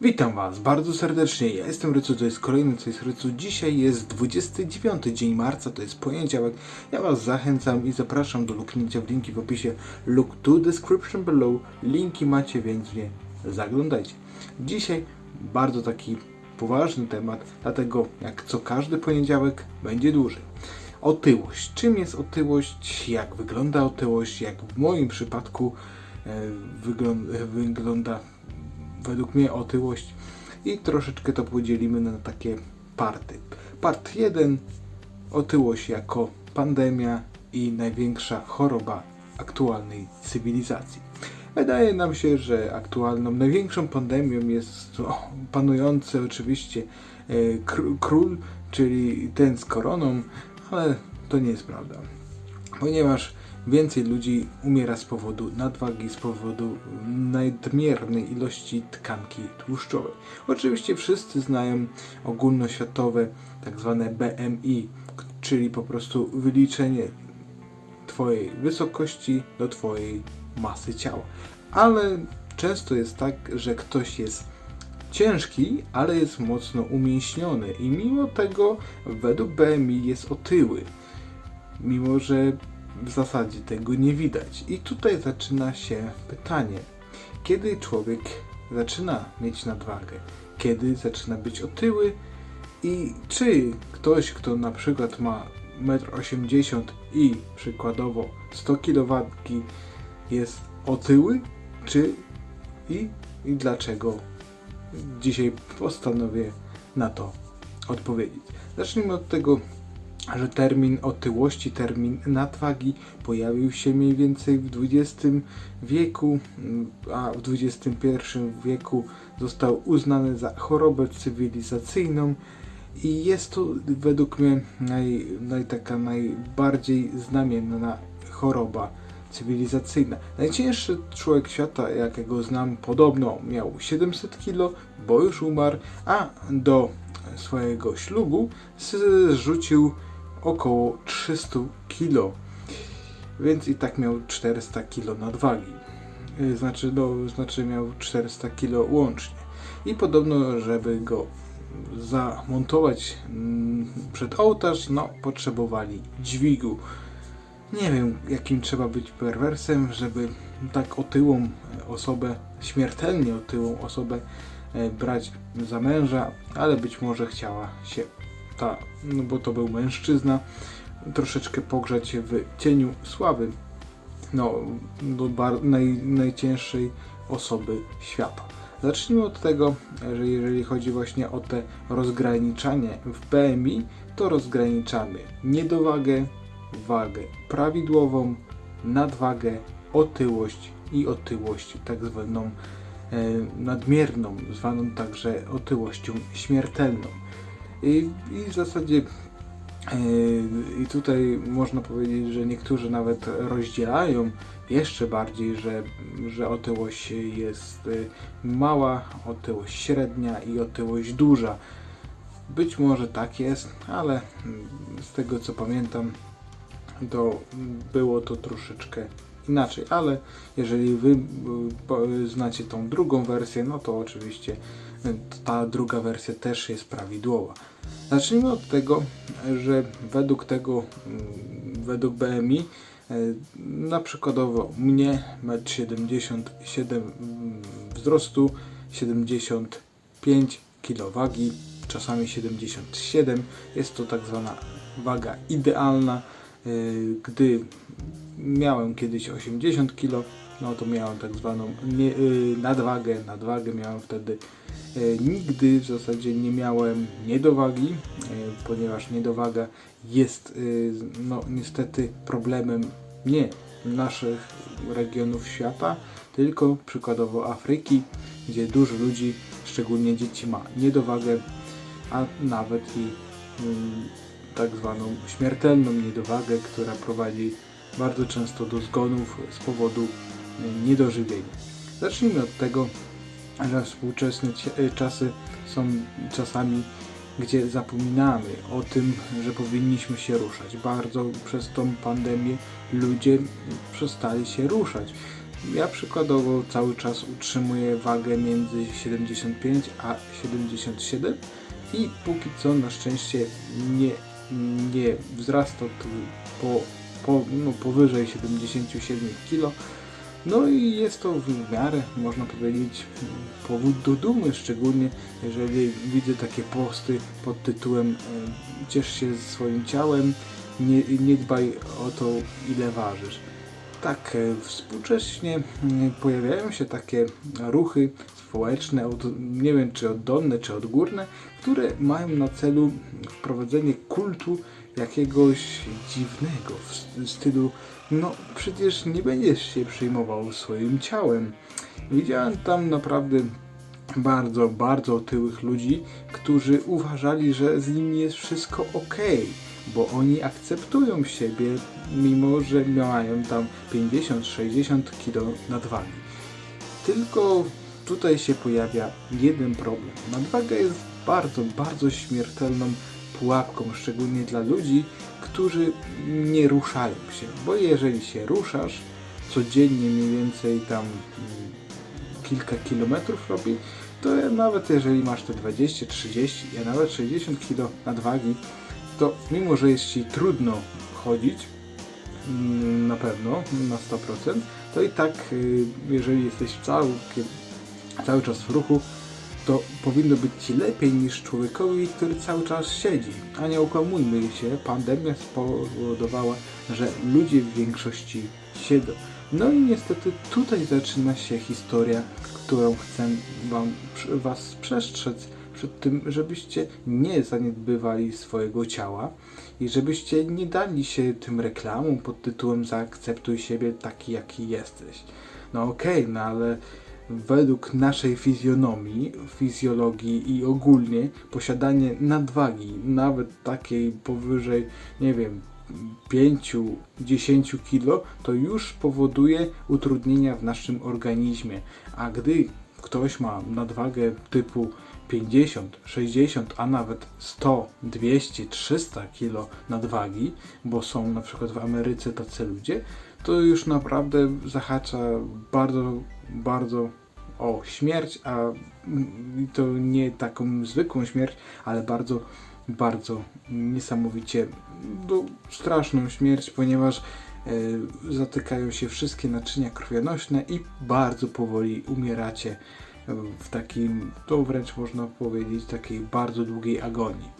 Witam Was bardzo serdecznie. Ja jestem Rycu, to jest kolejny Co jest Rycu. Dzisiaj jest 29 dzień marca, to jest poniedziałek. Ja Was zachęcam i zapraszam do luknięcia w linki w opisie. Look to description below. Linki macie, więc nie zaglądajcie. Dzisiaj bardzo taki poważny temat, dlatego jak co każdy poniedziałek będzie dłużej. Otyłość. Czym jest otyłość? Jak wygląda otyłość? Jak w moim przypadku e, e, wygląda według mnie otyłość i troszeczkę to podzielimy na takie party. Part 1 otyłość jako pandemia i największa choroba aktualnej cywilizacji. Wydaje nam się, że aktualną największą pandemią jest o, panujący oczywiście e, kr- król, czyli ten z koroną, ale to nie jest prawda ponieważ więcej ludzi umiera z powodu nadwagi, z powodu nadmiernej ilości tkanki tłuszczowej. Oczywiście wszyscy znają ogólnoświatowe tak zwane BMI, czyli po prostu wyliczenie Twojej wysokości do Twojej masy ciała. Ale często jest tak, że ktoś jest ciężki, ale jest mocno umięśniony i mimo tego według BMI jest otyły mimo że w zasadzie tego nie widać. I tutaj zaczyna się pytanie, kiedy człowiek zaczyna mieć nadwagę, kiedy zaczyna być otyły? I czy ktoś, kto na przykład ma 1,80 m i przykładowo 100 kg jest otyły, czy i, i dlaczego? Dzisiaj postanowię na to odpowiedzieć. Zacznijmy od tego, że termin otyłości, termin nadwagi pojawił się mniej więcej w XX wieku, a w XXI wieku został uznany za chorobę cywilizacyjną i jest to według mnie naj, naj, taka najbardziej znamienna choroba cywilizacyjna. Najcięższy człowiek świata, jakiego znam, podobno miał 700 kg, bo już umarł, a do swojego ślubu zrzucił około 300 kg. Więc i tak miał 400 kg nadwagi. Y, Znaczy, no, znaczy miał 400 kg łącznie. I podobno, żeby go zamontować mm, przed ołtarz, no, potrzebowali dźwigu. Nie wiem, jakim trzeba być perwersem, żeby tak otyłą osobę, śmiertelnie otyłą osobę e, brać za męża, ale być może chciała się ta, no bo to był mężczyzna, troszeczkę pogrzać w cieniu sławy, no, do bar, naj, najcięższej osoby świata. Zacznijmy od tego, że jeżeli chodzi właśnie o te rozgraniczanie w BMI, to rozgraniczamy niedowagę, wagę prawidłową, nadwagę, otyłość i otyłość tak zwaną e, nadmierną, zwaną także otyłością śmiertelną. I, i w zasadzie e, i tutaj można powiedzieć, że niektórzy nawet rozdzielają jeszcze bardziej, że, że otyłość jest e, mała, otyłość średnia i otyłość duża. Być może tak jest, ale z tego co pamiętam, to było to troszeczkę inaczej. Ale jeżeli wy po- znacie tą drugą wersję, no to oczywiście ta druga wersja też jest prawidłowa. Zacznijmy od tego, że według tego, mm, według BMI, y, na przykładowo mnie 1,77 m wzrostu, 75 kg czasami 77. Jest to tak zwana waga idealna. Y, Gdy miałem kiedyś 80 kg, no to miałem tak zwaną nie, y, nadwagę. Nadwagę miałem wtedy. Y, Nigdy w zasadzie nie miałem niedowagi, y, ponieważ niedowaga jest no, niestety problemem nie naszych regionów świata, tylko przykładowo Afryki, gdzie dużo ludzi, szczególnie dzieci, ma niedowagę, a nawet i mm, tak zwaną śmiertelną niedowagę, która prowadzi bardzo często do zgonów z powodu niedożywienia. Zacznijmy od tego, że współczesne y, czasy są czasami, gdzie zapominamy o tym, że powinniśmy się ruszać. Bardzo przez tą pandemię ludzie przestali się ruszać. Ja przykładowo cały czas utrzymuję wagę między 75 a 77 i póki co na szczęście nie, nie wzrasta po, po, no, powyżej 77 kg. No i jest to w miarę, można powiedzieć, powód do dumy, szczególnie jeżeli widzę takie posty pod tytułem e, Ciesz się swoim ciałem, nie, nie dbaj o to, ile ważysz. Tak, e, współcześnie mm, pojawiają się takie ruchy społeczne, od, nie wiem czy oddolne, czy odgórne, które mają na celu wprowadzenie kultu jakiegoś dziwnego w stylu no przecież nie będziesz się przejmował swoim ciałem. Widziałem tam naprawdę bardzo, bardzo otyłych ludzi, którzy uważali, że z nimi jest wszystko ok, bo oni akceptują siebie, mimo że mają tam 50-60 kg nadwagi. Tylko tutaj się pojawia jeden problem. Nadwaga jest bardzo, bardzo śmiertelną pułapką, szczególnie dla ludzi, którzy nie ruszają się. Bo jeżeli się ruszasz, codziennie mniej więcej tam mm, kilka kilometrów robi, to nawet jeżeli masz te 20, 30, a nawet 60 kg nadwagi, to mimo, że jest Ci trudno chodzić, mm, na pewno, na 100%, to i tak, y, jeżeli jesteś cały, cały czas w ruchu, to powinno być Ci lepiej niż człowiekowi, który cały czas siedzi. A nie okłamujmy się, pandemia spowodowała, że ludzie w większości siedzą. No i niestety tutaj zaczyna się historia, którą chcę wam, Was przestrzec przed tym, żebyście nie zaniedbywali swojego ciała i żebyście nie dali się tym reklamom pod tytułem zaakceptuj siebie taki jaki jesteś. No okej, okay, no ale według naszej fizjonomii, fizjologii i ogólnie posiadanie nadwagi, nawet takiej powyżej, nie wiem, 5-10 kg, to już powoduje utrudnienia w naszym organizmie. A gdy ktoś ma nadwagę typu 50, 60, a nawet 100, 200, 300 kg nadwagi, bo są na przykład w Ameryce tacy ludzie, to już naprawdę zahacza bardzo, bardzo o śmierć, a to nie taką zwykłą śmierć, ale bardzo, bardzo niesamowicie no, straszną śmierć, ponieważ e, zatykają się wszystkie naczynia krwionośne i bardzo powoli umieracie w takim, to wręcz można powiedzieć, takiej bardzo długiej agonii.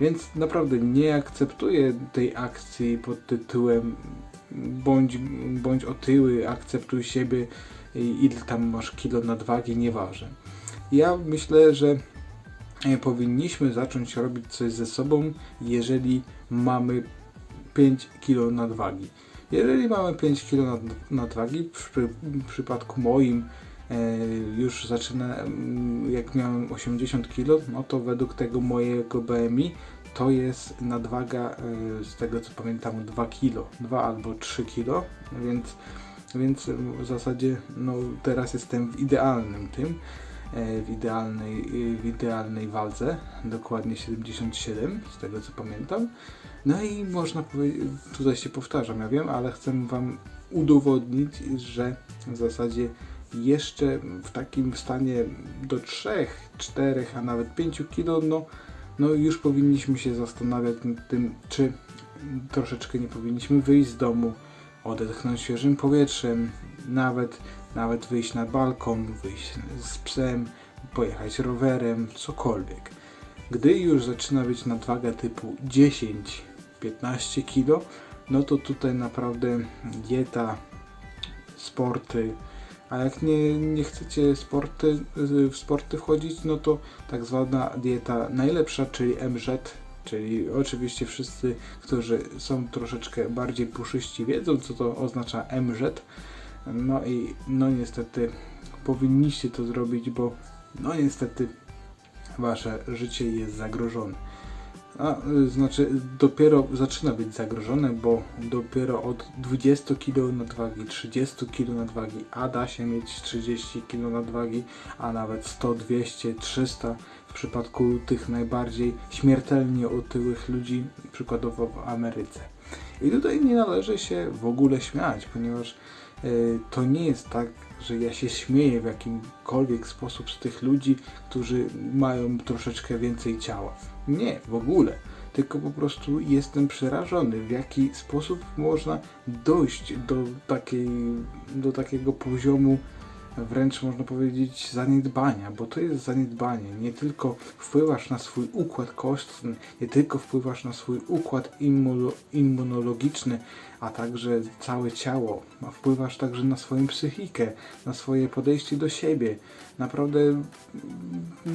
Więc naprawdę nie akceptuję tej akcji pod tytułem bądź, bądź otyły, akceptuj siebie, ile tam masz kilo nadwagi, nieważne. Ja myślę, że e, powinniśmy zacząć robić coś ze sobą, jeżeli mamy 5 kilo nadwagi. Jeżeli mamy 5 kg nadwagi, w, przypadku moim e, już zaczyna, jak miałem 80 kg, no to według tego mojego BMI to jest nadwaga, e, z tego co pamiętam, 2 kg, 2 albo 3 kg, więc, więc w zasadzie no, teraz jestem w idealnym tym, e, w idealnej, w idealnej walce, dokładnie 77, z tego co pamiętam. No i można powiedzieć, tutaj się powtarzam, ja wiem, ale chcę Wam udowodnić, że w zasadzie jeszcze w takim stanie do 3, 4, a nawet 5 kg, no no już powinniśmy się zastanawiać nad tym, czy troszeczkę nie powinniśmy wyjść z domu, odetchnąć świeżym powietrzem, nawet, nawet wyjść na balkon, wyjść z psem, pojechać rowerem, cokolwiek. Gdy już zaczyna być nadwaga typu 10-15 kg, no to tutaj naprawdę dieta, sporty, a jak nie, nie chcecie sporty, w sporty wchodzić, no to tak zwana dieta najlepsza, czyli MZ, czyli oczywiście wszyscy, którzy są troszeczkę bardziej puszyści wiedzą, co to oznacza MZ. No i no niestety powinniście to zrobić, bo no niestety wasze życie jest zagrożone. A, znaczy dopiero zaczyna być zagrożone, bo dopiero od 20 kg nadwagi, 30 kg nadwagi, a da się mieć 30 kg nadwagi, a nawet 100, 200, 300 w przypadku tych najbardziej śmiertelnie otyłych ludzi, przykładowo w Ameryce. I tutaj nie należy się w ogóle śmiać, ponieważ y, to nie jest tak, że ja się śmieję w jakimkolwiek sposób z tych ludzi, którzy mają troszeczkę więcej ciała. Nie, w ogóle. Tylko po prostu jestem przerażony, w jaki sposób można dojść do, takiej, do takiego poziomu wręcz można powiedzieć zaniedbania, bo to jest zaniedbanie. Nie tylko wpływasz na swój układ kostny, nie tylko wpływasz na swój układ immuno, immunologiczny, a także całe ciało, a wpływasz także na swoją psychikę, na swoje podejście do siebie. Naprawdę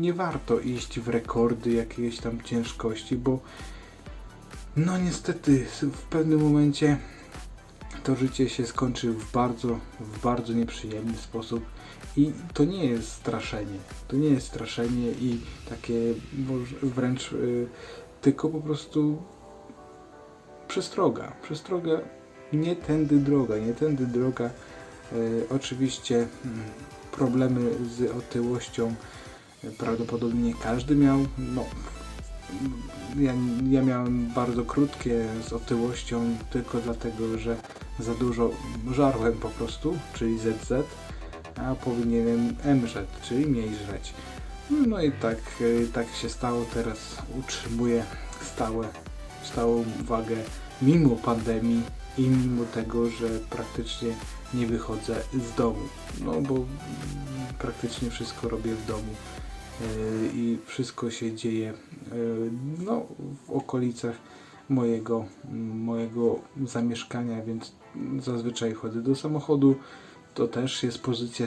nie warto iść w rekordy jakiejś tam ciężkości, bo no niestety w pewnym momencie to życie się skończy w bardzo, w bardzo nieprzyjemny sposób i to nie jest straszenie. To nie jest straszenie i takie wręcz y, tylko po prostu przestroga. Przestroga nie tędy droga, nie tędy droga. Y, oczywiście mm, problemy z otyłością y, prawdopodobnie każdy miał. No, ja, ja miałem bardzo krótkie z otyłością tylko dlatego, że za dużo żarłem po prostu, czyli ZZ, a powinienem MZ, czyli mniej żreć. No i tak, y, tak się stało, teraz utrzymuję stałe, stałą wagę mimo pandemii i mimo tego, że praktycznie nie wychodzę z domu. No bo praktycznie wszystko robię w domu y, i wszystko się dzieje y, no, w okolicach mojego, mojego zamieszkania, więc zazwyczaj chodzę do samochodu. To też jest pozycja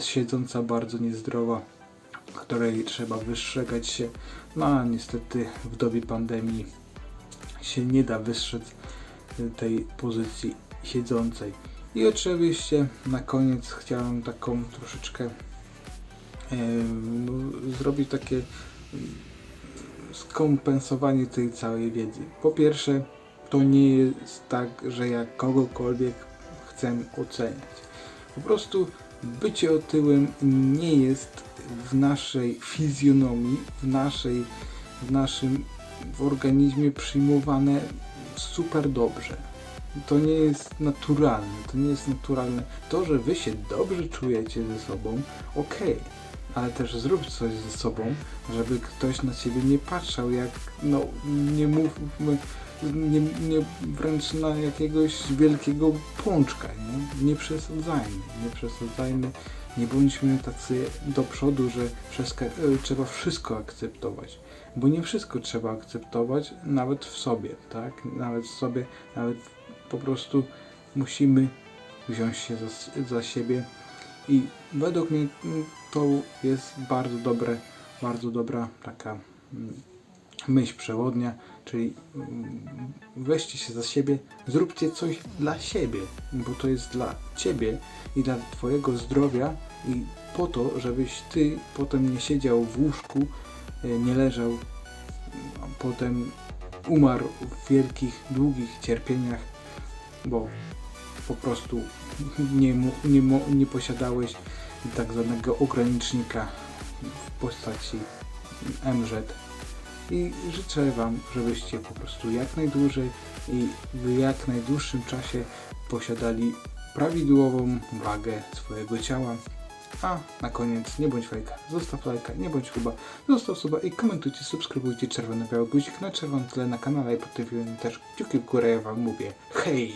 siedząca bardzo niezdrowa, której trzeba wystrzegać się. No a niestety w dobie pandemii się nie da wystrzec tej pozycji siedzącej. I oczywiście na koniec chciałem taką troszeczkę em, zrobić takie em, skompensowanie tej całej wiedzy. Po pierwsze, to nie jest tak, że ja kogokolwiek chcę oceniać. Po prostu bycie otyłym nie jest w naszej fizjonomii, w, naszej, w naszym w organizmie przyjmowane super dobrze. To nie jest naturalne, to nie jest naturalne. To, że wy się dobrze czujecie ze sobą, okej, ale też zrób coś ze sobą, żeby ktoś na ciebie nie patrzał jak, no nie mówmy, nie, nie wręcz na jakiegoś wielkiego pączka, nie? Nie przesadzajmy, nie przesadzajmy, nie bądźmy tacy do przodu, że e, trzeba wszystko akceptować, bo nie wszystko trzeba akceptować, nawet w sobie, tak? Nawet w sobie, nawet po prostu musimy wziąć się za, za siebie i według mnie mm, to jest bardzo dobre, bardzo dobra taka mm, myśl przewodnia, czyli weźcie się za siebie, zróbcie coś dla siebie, bo to jest dla ciebie i dla twojego zdrowia i po to, żebyś ty potem nie siedział w łóżku, e, nie leżał, a potem umarł w wielkich, długich cierpieniach, bo po prostu nie, nie, nie posiadałeś tak zwanego ogranicznika w postaci MZ. I życzę Wam, żebyście po prostu jak najdłużej i w jak najdłuższym czasie posiadali prawidłową wagę swojego ciała. A na koniec nie bądź fajka, zostaw lajka, nie bądź chyba, zostaw suba i komentujcie, subskrybujcie czerwony biały guzik na czerwonym tle na kanale i pod tym filmem też kciuki w górę ja Wam mówię hej!